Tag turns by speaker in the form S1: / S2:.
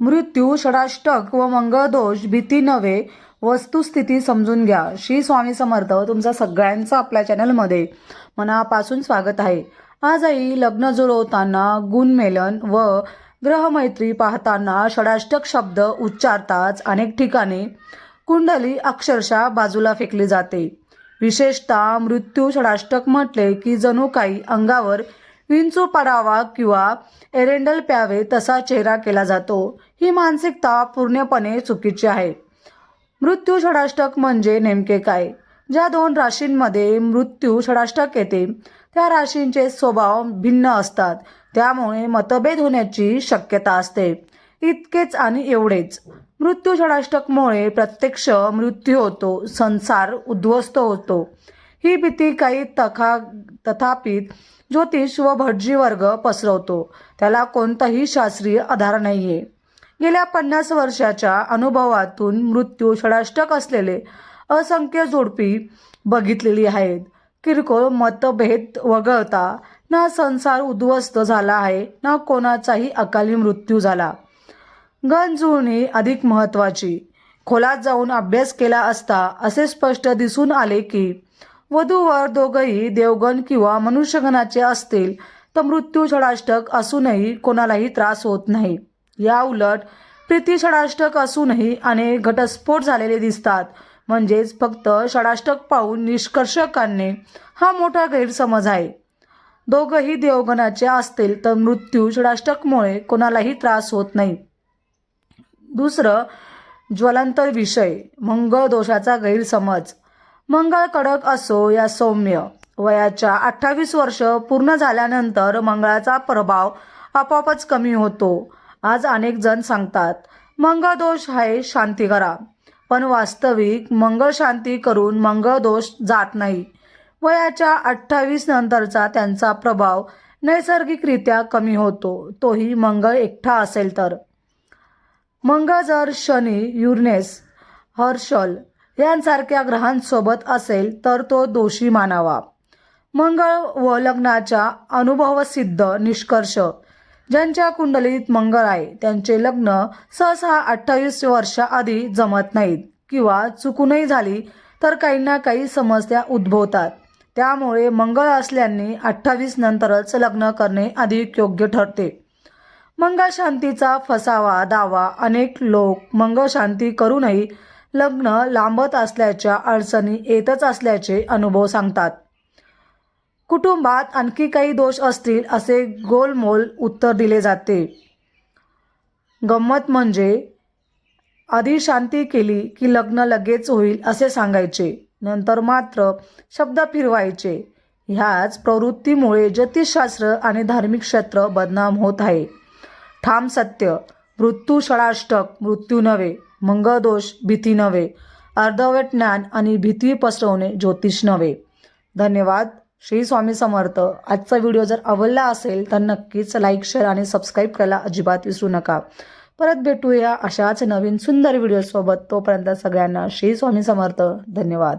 S1: मृत्यू षडाष्टक व मंगळदोष भीती नव्हे वस्तुस्थिती समजून घ्या. श्री स्वामी समर्थ तुमचा सगळ्यांचं आपल्या चॅनलमध्ये मनापासून स्वागत आहे. आजही लग्न जुळवताना गुणमेलन व ग्रहमैत्री पाहताना षडाष्टक शब्द उच्चारताच अनेक ठिकाणी कुंडली अक्षरशः बाजूला फेकली जाते. विशेषतः मृत्यू षडाष्टक म्हटले की जणू काही अंगावर विंचू पडावा किंवा एरेंडल प्यावे तसा चेहरा केला जातो. ही मानसिकता पूर्णपणे चुकीची आहे. मृत्यू षडाष्टक म्हणजे नेमके काय? ज्या दोन राशींमध्ये मृत्यू षडाष्टक येते त्या राशींचे स्वभाव भिन्न असतात. त्यामुळे मतभेद होण्याची शक्यता असते. इतकेच आणि एवढेच. मृत्यू षडाष्टकमुळे प्रत्यक्ष मृत्यू होतो संसार उद्ध्वस्त होतो. ही भीती काही तथा तथापित ज्योतिष व भटजी वर्ग पसरवतो त्याला कोणताही शास्त्रीय आधार नाही आहे गेल्या पन्नास वर्षाच्या अनुभवातून मृत्यू षडाष्टक असलेले असंख्य जोडपी बघितलेली आहेत. किरकोळ मतभेद वगळता ना संसार उद्ध्वस्त झाला आहे ना कोणाचाही अकाली मृत्यू झाला. गणजुळणी अधिक महत्त्वाची. खोलात जाऊन अभ्यास केला असता असे स्पष्ट दिसून आले की वधूवर दोघंही देवगण किंवा मनुष्यगणाचे असतील तर मृत्यू षडाष्टक असूनही कोणालाही त्रास होत नाही. या उलट प्रीती षडाष्टक असूनही अनेक घटस्फोट झालेले दिसतात. म्हणजेच फक्त षडाष्टक पाहून निष्कर्ष काढणे हा मोठा गैरसमज आहे. दोघंही देवगणाचे असतील तर मृत्यू षडाष्टकमुळे कोणालाही त्रास होत नाही. दुसरं ज्वलंत विषय मंगळ दोषाचा गैरसमज. मंगळ कडक असो या सौम्य. वयाच्या अठ्ठावीस वर्ष पूर्ण झाल्यानंतर मंगळाचा प्रभाव आपोआपच कमी होतो. आज अनेक जण सांगतात मंगळ दोष आहे शांती करा. पण वास्तविक मंगळ शांती करून मंगळ दोष जात नाही. वयाच्या अठ्ठावीस नंतरचा त्यांचा प्रभाव नैसर्गिकरित्या कमी होतो. तोही मंगळ एकटा असेल तर. मंगळ जर शनी युरनेस हर्षल यांसारख्या ग्रहांसोबत असेल तर तो दोषी मानावा. मंगळ व लग्नाच्या अनुभवसिद्ध निष्कर्ष. ज्यांच्या कुंडलीत मंगळ आहे त्यांचे लग्न सहसा अठ्ठावीस वर्षाआधी जमत नाहीत किंवा चुकूनही झाली तर काही ना काही समस्या उद्भवतात. त्यामुळे मंगळ असल्याने अठ्ठावीस नंतरच लग्न करणे अधिक योग्य ठरते. मंगळ शांतीचा फसावा दावा अनेक लोक मंगळ शांती करूनही लग्न लांबत असल्याच्या अडचणी येतच असल्याचे अनुभव सांगतात. कुटुंबात आणखी काही दोष असतील असे गोलमोल उत्तर दिले जाते. गंमत म्हणजे आधी शांती केली की लग्न लगेच होईल असे सांगायचे नंतर मात्र शब्द फिरवायचे. ह्याच प्रवृत्तीमुळे ज्योतिषशास्त्र आणि धार्मिक क्षेत्र बदनाम होत आहे. ठाम सत्य मृत्यू षडाष्टक मृत्यू नव्हे मंगळदोष भीती नव्हे अर्धवट ज्ञान आणि भीती पसरवणे ज्योतिष नव्हे. धन्यवाद. श्री स्वामी समर्थ. आजचा व्हिडिओ जर आवडला असेल तर नक्कीच लाईक शेअर आणि सबस्क्राईब करायला अजिबात विसरू नका. परत भेटूया अशाच नवीन सुंदर व्हिडिओसोबत. तोपर्यंत सगळ्यांना श्री स्वामी समर्थ. धन्यवाद.